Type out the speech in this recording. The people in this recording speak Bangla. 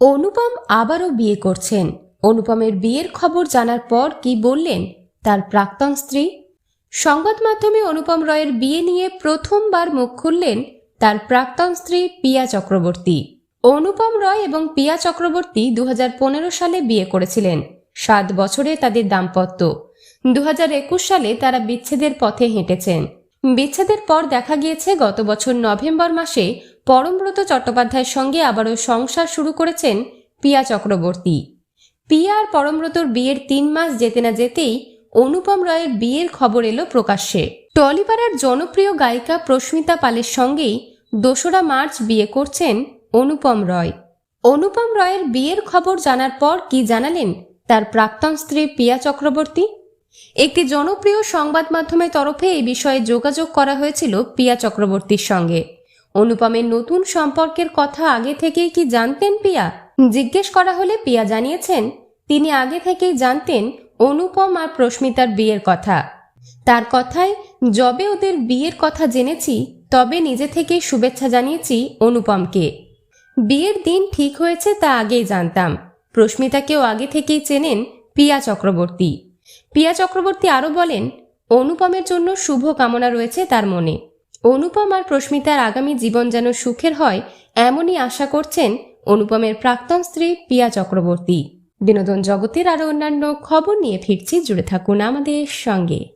অনুপম আবারও বিয়ে করছেন। অনুপমের বিয়ের খবর জানার পর কি বললেন তার প্রাক্তন স্ত্রী? সংবাদ মাধ্যমে অনুপম রয়ের বিয়ে নিয়ে প্রথমবার মুখ খুললেন তার প্রাক্তন স্ত্রী পিয়া চক্রবর্তী। অনুপম রয় এবং পিয়া চক্রবর্তী দু হাজার পনেরো সালে বিয়ে করেছিলেন। সাত বছরে তাদের দাম্পত্য। দু হাজার একুশ সালে তারা বিচ্ছেদের পথে হেঁটেছেন। বিচ্ছেদের পর দেখা গিয়েছে, গত বছর নভেম্বর মাসে পরমব্রত চট্টোপাধ্যায়ের সঙ্গে আবারও সংসার শুরু করেছেন পিয়া চক্রবর্তী। পিয়া আর পরমব্রতর বিয়ের তিন মাস যেতে না যেতেই অনুপম রায়ের বিয়ের খবর এলো প্রকাশ্যে। টলিপাড়ার জনপ্রিয় গায়িকা প্রস্মিতা পালের সঙ্গেই দোসরা মার্চ বিয়ে করছেন অনুপম রয়। অনুপম রয়ের বিয়ের খবর জানার পর কি জানালেন তার প্রাক্তন স্ত্রী পিয়া চক্রবর্তী? একটি জনপ্রিয় সংবাদ মাধ্যমের তরফে এই বিষয়ে যোগাযোগ করা হয়েছিল পিয়া চক্রবর্তীর সঙ্গে। অনুপমের নতুন সম্পর্কের কথা আগে থেকেই কি জানতেন পিয়া? জিজ্ঞেস করা হলে পিয়া জানিয়েছেন, তিনি আগে থেকেই জানতেন অনুপম আর প্রস্মিতার বিয়ের কথা। তার কথায়, যবে ওদের বিয়ের কথা জেনেছি, তবে নিজে থেকেই শুভেচ্ছা জানিয়েছি অনুপমকে। বিয়ের দিন ঠিক হয়েছে তা আগেই জানতাম। প্রস্মিতাকেও আগে থেকেই চেনেন পিয়া চক্রবর্তী। পিয়া চক্রবর্তী আরও বলেন, অনুপমের জন্য শুভ কামনা রয়েছে তার মনে। অনুপম আর প্রস্মিতার আগামী জীবন যেন সুখের হয়, এমনই আশা করছেন অনুপমের প্রাক্তন স্ত্রী পিয়া চক্রবর্তী। বিনোদন জগতের আরও অন্যান্য খবর নিয়ে ফিরছি, জুড়ে থাকুন আমাদের সঙ্গে।